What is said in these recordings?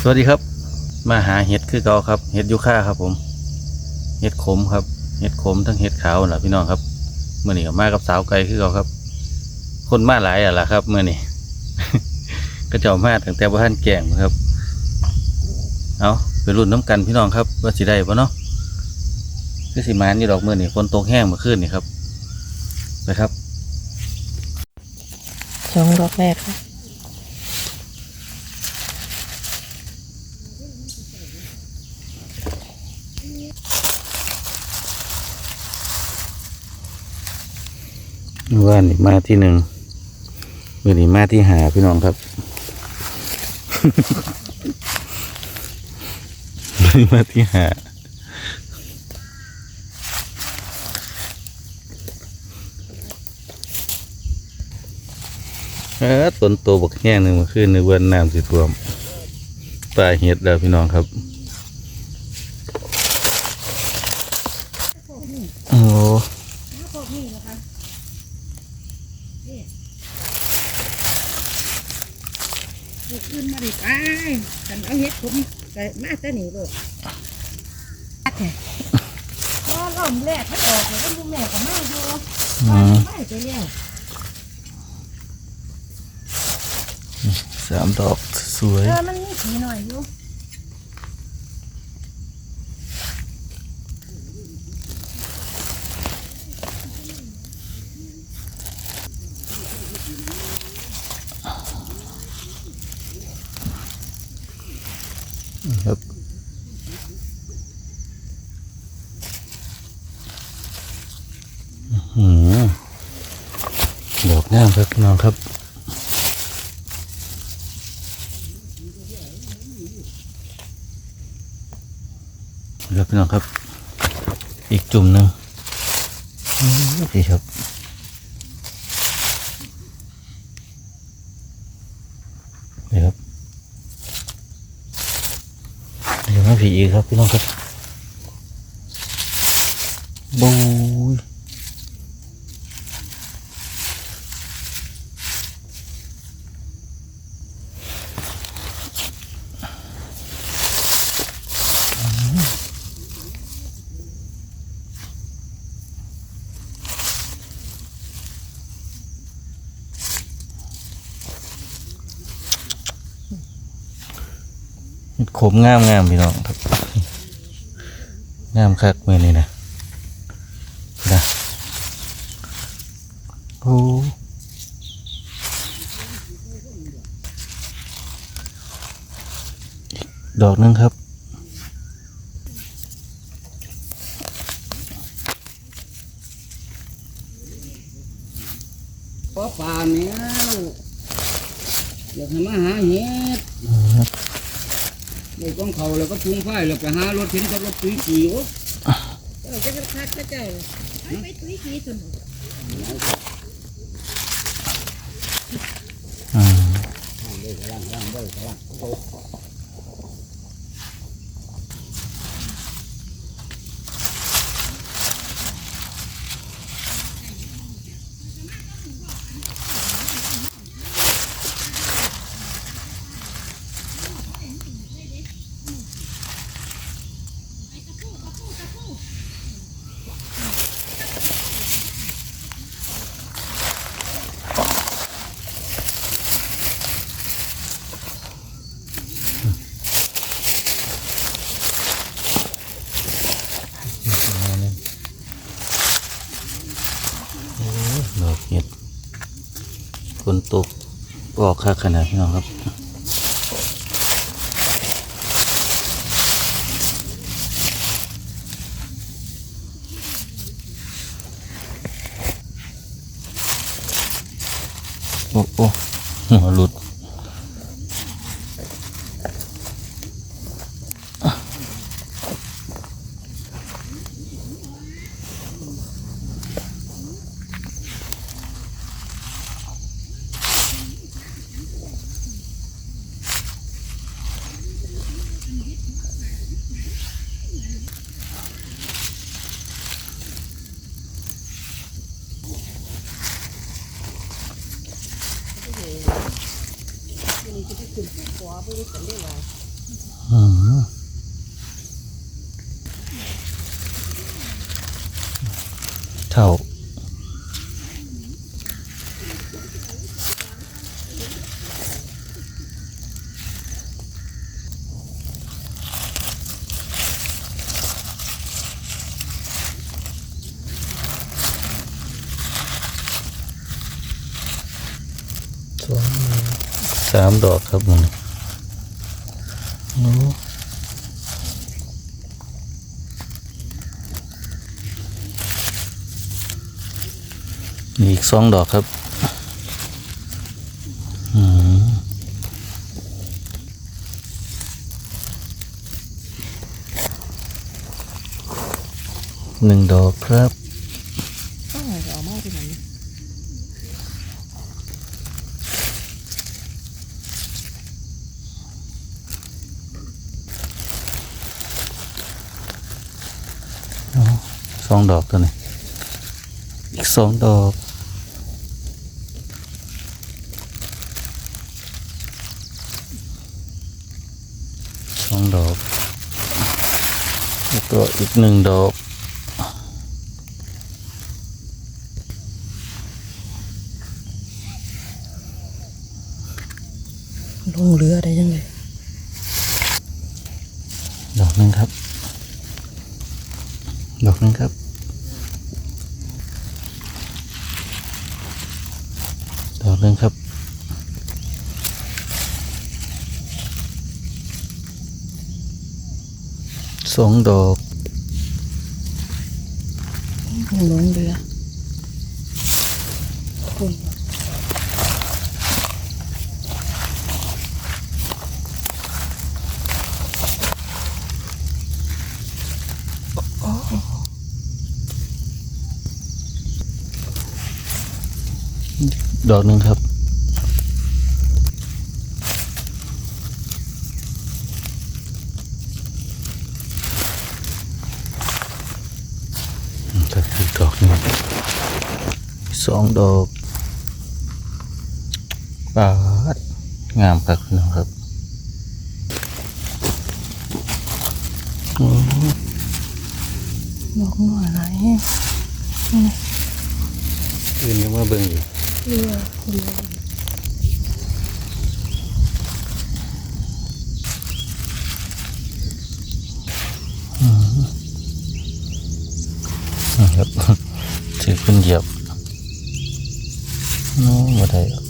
สวัสดีครับ มาหาเห็ดคือเก่าครับ เห็ดยูค่าครับ ผม เห็ดขมครับ เห็ดขมทั้งเห็ดขาวน่ะพี่น้องครับเมื่อนี้ก็มากับสาวไก่คือเก่าครับ คนมาหลายอะล่ะครับเมื่อนี้ก็เจ้ามาตั้งแต่บ้านแก่งครับ เอาไปรุ่นน้ำกันพี่น้องครับ ว่าสิได้ปะเนาะคือสิมานนี่ดอกเมื่อนี่ฝนตกแห้งมื่อคืนนี่ครับไปครับสองดอกแรกค่ะเวานนี่มาที่หนึ่งมือนี้มาที่หาพี่น้องครับมือนี้มาที่หาเออต้นโตบักแห้งหนึ่งมาขึ้นในวันน้ำสิท่วมปลาเห็ดแล้วพี่น้องครับ โอ้ ลูกขึ้นมาดิไปฉันเอาเฮ็ดผมใส่มาแต่นี่ลูกพอล่อมแรกมันออกเลยก็ลูกแม่ก็มาอยู่อืมไปไปแล้วสามดอกสวยเออมันมีสีหน่อยอยู่ ครับอืมดอกงาม ครับน้องครับครับพี่น้องครับ อีกจุ่มหนึ่งอืมพี่ครับนี่ครับเดี๋ยวมาผีอีกครับพี่น้องครับบู เห็ดขมงามงามพี่น้องครับงามคักมือนี่นะนะโอ้ดอกนึงครับปอป่าเนี่ยอยากให้มาหาเห็ด ในกองเขาแล้วก็ทุ่งไฟแล้วไปหารถเข็นกับรถตุ้ยขี่โอ้เออจะเป็นคักกระจายเลยไปไปตุ้ยขี่สนอืมโอ้ยดอกเห็ดฝนตก ออกค่าขนาดพี่น้องครับโอ้โอ้หัวหลุด ขวาเพิ่าอ๋อเท่าสามดอกครับมึง มีอีกสองดอกครับหนึ่งดอกครับ ต้องเอามาที่ไหน สองดอกตัวนี้ อีกสองดอกสองดอกแล้วก็อีกหนึ่งดอกลงเรือได้ยังไงดอกหนึ่งครับ ดอกนึงครับ ดอกนึงครับ สองดอกลงเรือคุณ ดอกหนึ่งครับอืมก็คือดอกหนึ่งสองดอกปาดงามครับพี่น้องครับโอ้ดอกหน่อยไหนอื่นยังมาเบิ่งอยู่ เรือเรือครับถือขึ้นเหยียบน้องมาได้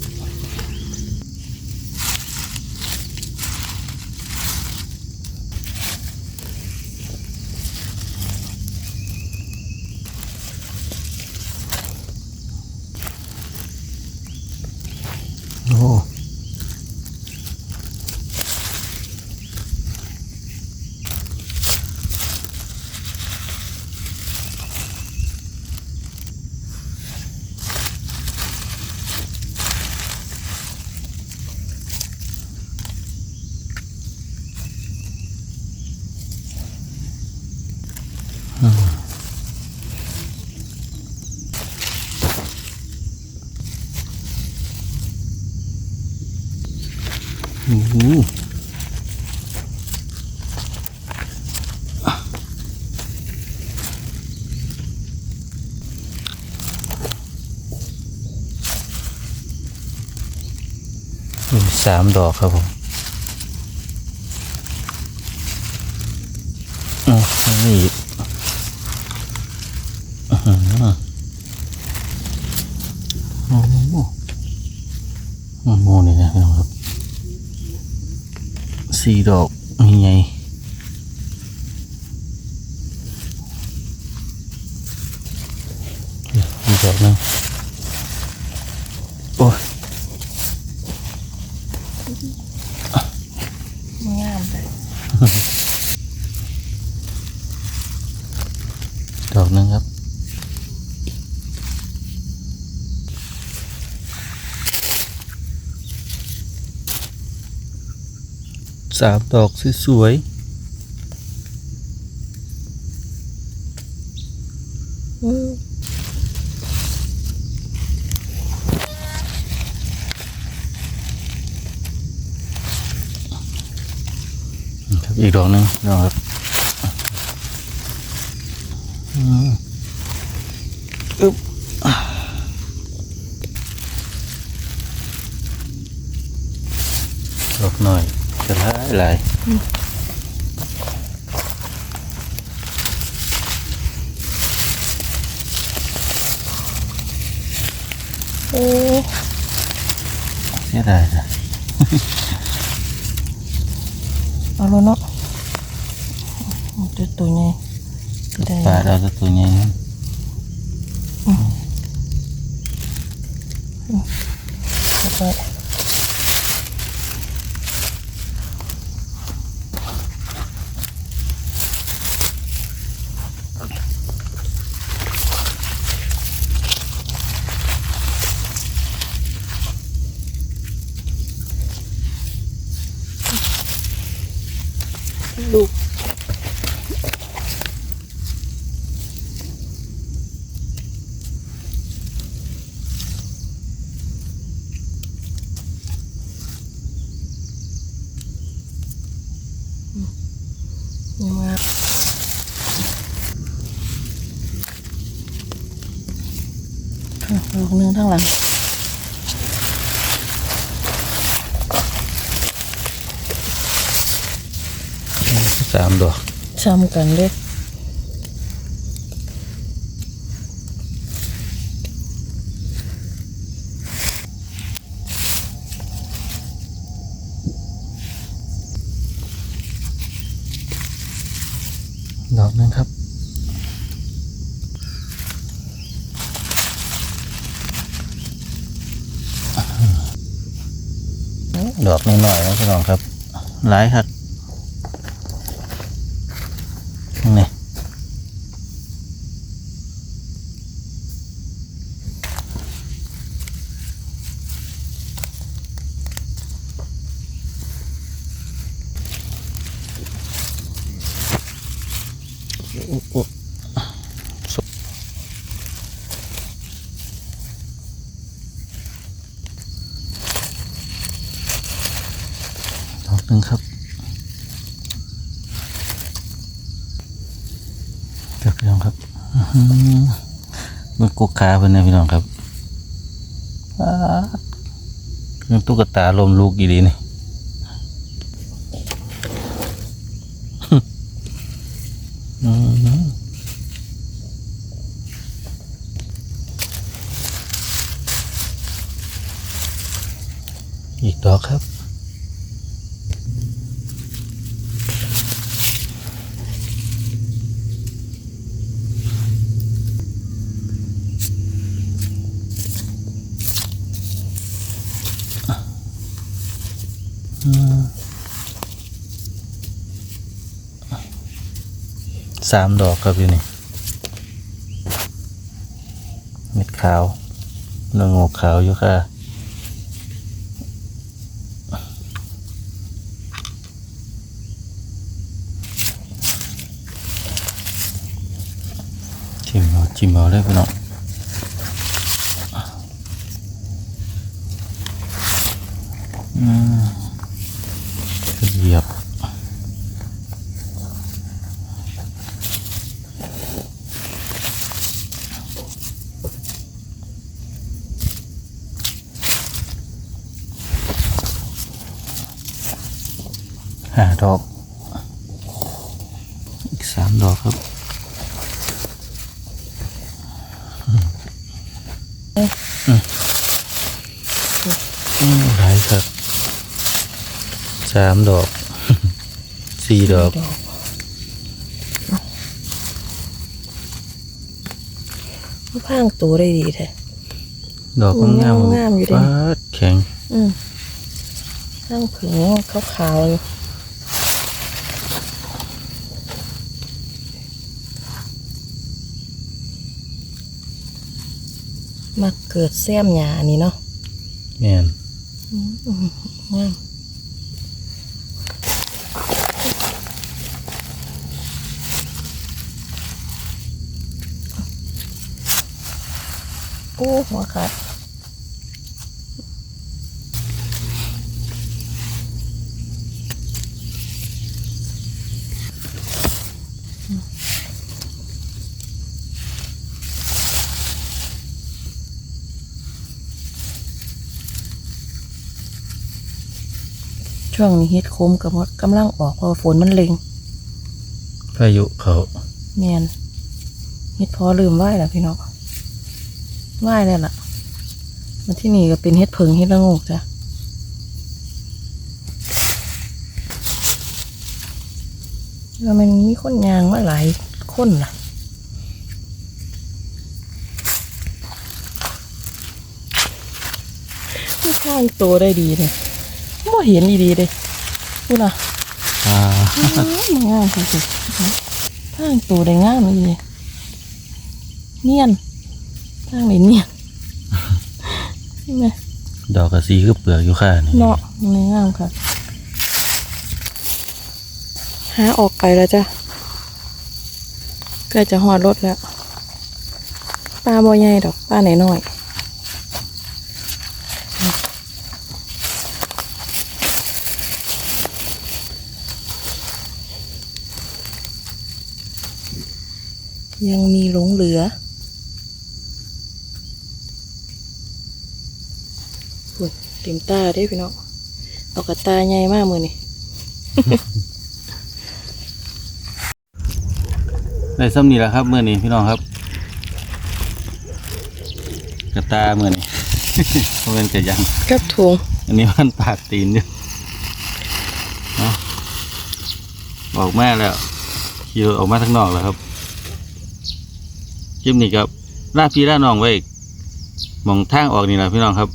โอ้โหมีสามดอกครับผมโอ้นี่อีกอื้อหือโอ้โหโอ้โหนี่นะพี่น้องครับ สี่ดอกนี่ไงอีกดอกหนึงโอ้ย งามเลย ดอกหนึงครับ สามดอกสวยเอออีกดอกหนึงพี่น้องครับอืมอึ๊บดอกหน่อยจะหลายหลาย โอ้เสียดายจ้ะเอาแล้วเนาะตัวตัวใหญ่ก็ได้ปลาเราจะตัวใหญ่ อะดอกหนึงทั้างหลังสามดอกซ้ำกันเลย ดอกหนึงครับ ดอกน้อยๆนะพี่น้องครับหลายครับ หนึ่งครับครับพี่น้องครับอื้อหือมันกุกขาเพื่อนนะพี่น้องครับป๊าดเรื่องตุ๊กตาลมลูกอีดีนี่ อื้อหืออีกดอกครับ สามดอกครับอยู่นี่เม็ดขาวเนื้องอกขาวอยู่ค่ะจิ้มเอาชิมเอาเลยพี่น้องอืมเหยียบ ห้าดอก อีกสามดอกครับอืมหลายครับสามดอกสี่ดอกมันพรางตัวได้ดีแท้ดอกงามงามอยู่เดะฟาดแข็งอืมนั่งผึ่งขาวๆ มาเกิดแซมหยานี่เนาะแม่นงามโอ้หัวขาด ช่วงนี้เฮ็ดโคมกับกำลังออกเพราะว่าฝนมันเล็งพายุเขาแมนเฮ็ดพอลืมไหวแล้วพี่น้องไหวแล้วล่ะมาที่นี่ก็เป็นเฮ็ดเพิงเฮ็ดละโงกจ้ะแล้วมันมีคนยางมาหลายคนล่ะมันข้างตัวได้ดีเลยไม่ เห็นดีๆเลยพูดล่ะอ่ามันงามสุดๆข้างตัวได้งามเลยเนียนข้างไหนเนียนใช่ไหมดอกกระสีคือเปลือกอยู่ค่านี่เนาะมันงามค่ะหาออกไกลแล้วจ้ะใกล้จะหอดรถแล้วปลาบ่ใหญ่ดอกปลาไหนน้อย ยังมีหลงเหลืออุ้ยเต็มตาเด้พี่น้องเอากระตาใหญ่มากมือนี่ ได้ซ้ำนี่แหละครับเมื่อนี้พี่น้องครับ กระตาเมื่อนี้ เพราะเป็นกระยัง กับถุงอันนี้มันปากตีนอยู่เนาะออกมาแล้วขี่รถออกมาทั้งนอกแล้วครับค ลิปนี้ครับล่าพี่ล่าน้องไว้มองทางออกนี่แหละพี่น้องครับ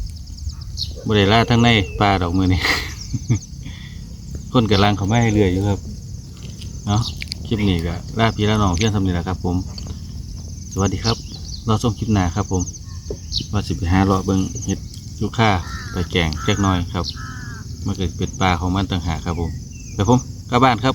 บริล่าทั้งในปลาดอกมือนี่ คนกำลังเขาไม่ให้เรืออยู่ครับเนาะคลิปนี้ก็ล่าพี่ล่าน้องเพียงทำนี่แหละครับ ผม สวัสดีครับรอชมคลิปหน้าครับ ผมว่าสิไปหาเลาะเบิงเห็ดยูค่าไปแกงแจ็กน้อยครับมันเกิดเป็นปลาของมันต่างหากครับผมแต่ผมกลับบ้านครับ